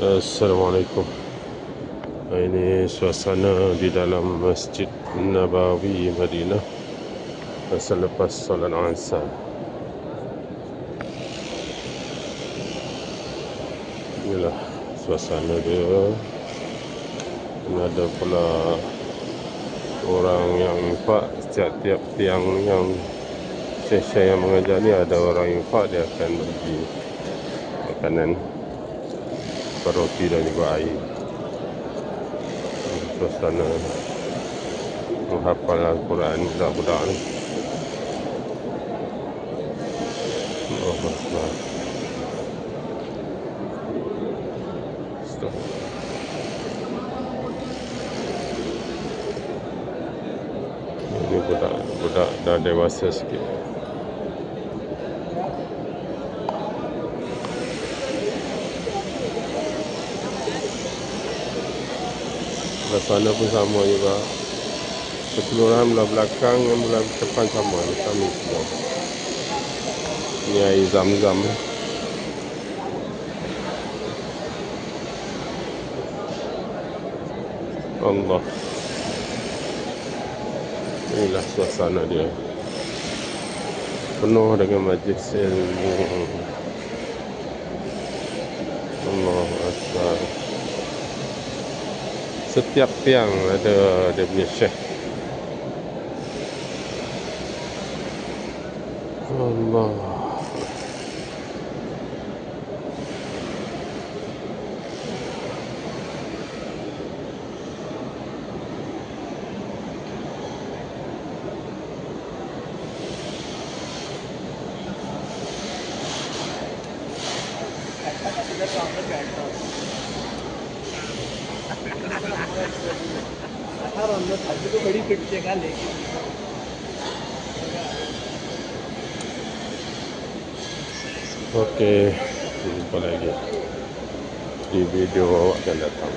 Assalamualaikum Ini suasana di dalam Masjid Nabawi Madinah. Selepas solat asar. Inilah suasana dia. Ada pula Orang yang infak. Setiap-tiap tiang yang Syekh-syekh yang mengajar ni Ada orang infak Dia akan bagi Makanan roti dan juga air. Suasana menghafal Al-Quran budak-budak ni. Allah Akbar ini budak budak dah dewasa sikit Sana pun sama juga. Keseluruhan belah belakang dan belah depan sama. Kami semua. Ini air zam-zam. Allah. Inilah suasana dia. Penuh dengan majlis ilmu. Allah Akbar setiap tiang ada dia punya syekh Allah Thank you. बड़ी फिट जगह लेके Okey, jumpa lagi di video akan datang.